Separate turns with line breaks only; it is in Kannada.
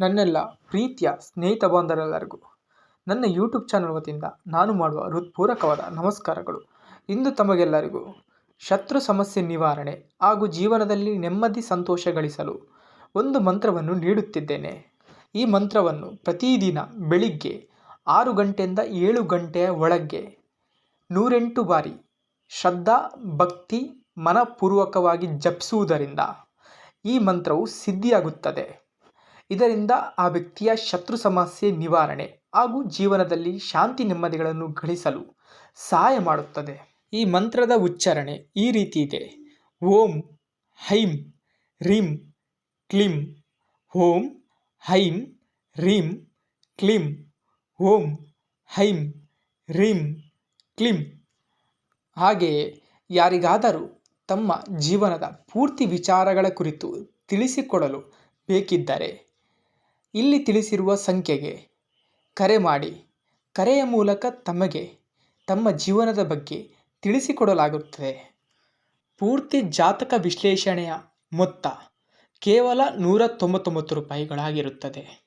ನನ್ನೆಲ್ಲ ಪ್ರೀತಿಯ ಸ್ನೇಹಿತ ಬಾಂಧವರೆಲ್ಲರಿಗೂ ನನ್ನ ಯೂಟ್ಯೂಬ್ ಚಾನಲ್ ವತಿಯಿಂದ ನಾನು ಮಾಡುವ ಹೃತ್ಪೂರ್ವಕವಾದ ನಮಸ್ಕಾರಗಳು. ಇಂದು ತಮಗೆಲ್ಲರಿಗೂ ಶತ್ರು ಸಮಸ್ಯೆ ನಿವಾರಣೆ ಹಾಗೂ ಜೀವನದಲ್ಲಿ ನೆಮ್ಮದಿ ಸಂತೋಷ ಗಳಿಸಲು ಒಂದು ಮಂತ್ರವನ್ನು ನೀಡುತ್ತಿದ್ದೇನೆ. ಈ ಮಂತ್ರವನ್ನು ಪ್ರತಿದಿನ ಬೆಳಿಗ್ಗೆ ಆರು ಗಂಟೆಯಿಂದ ಏಳು ಗಂಟೆಯ ಒಳಗೆ ನೂರೆಂಟು ಬಾರಿ ಶ್ರದ್ಧಾ, ಭಕ್ತಿ, ಮನಪೂರ್ವಕವಾಗಿ ಜಪಿಸುವುದರಿಂದ ಈ ಮಂತ್ರವು ಸಿದ್ಧಿಯಾಗುತ್ತದೆ. ಇದರಿಂದ ಆ ವ್ಯಕ್ತಿಯ ಶತ್ರು ಸಮಸ್ಯೆ ನಿವಾರಣೆ ಹಾಗೂ ಜೀವನದಲ್ಲಿ ಶಾಂತಿ ನೆಮ್ಮದಿಗಳನ್ನು ಗಳಿಸಲು ಸಹಾಯ ಮಾಡುತ್ತದೆ. ಈ ಮಂತ್ರದ ಉಚ್ಚಾರಣೆ ಈ ರೀತಿ ಇದೆ. ಓಂ, ಹೈಂ, ರೀಂ, ಕ್ಲಿಂ ಓಂ ಹೈಂ, ರೀಂ, ಕ್ಲಿಂ, ಓಂ, ಹೈಂ, ರಿಂ, ಕ್ಲಿಂ. ಹಾಗೆಯೇ ಯಾರಿಗಾದರೂ ತಮ್ಮ ಜೀವನದ ಪೂರ್ತಿ ವಿಚಾರಗಳ ಕುರಿತು ತಿಳಿಸಿಕೊಡಲು ಬೇಕಿದ್ದರೆ ಇಲ್ಲಿ ತಿಳಿಸಿರುವ ಸಂಖ್ಯೆಗೆ ಕರೆ ಮಾಡಿ. ಕರೆಯ ಮೂಲಕ ತಮಗೆ, ತಮ್ಮ ಜೀವನದ ಬಗ್ಗೆ ತಿಳಿಸಿಕೊಡಲಾಗುತ್ತದೆ. ಪೂರ್ತಿ ಜಾತಕ ವಿಶ್ಲೇಷಣೆಯ ಮೊತ್ತ ಕೇವಲ ನೂರ ತೊಂಬತ್ತೊಂಬತ್ತು ರೂಪಾಯಿಗಳಾಗಿರುತ್ತದೆ.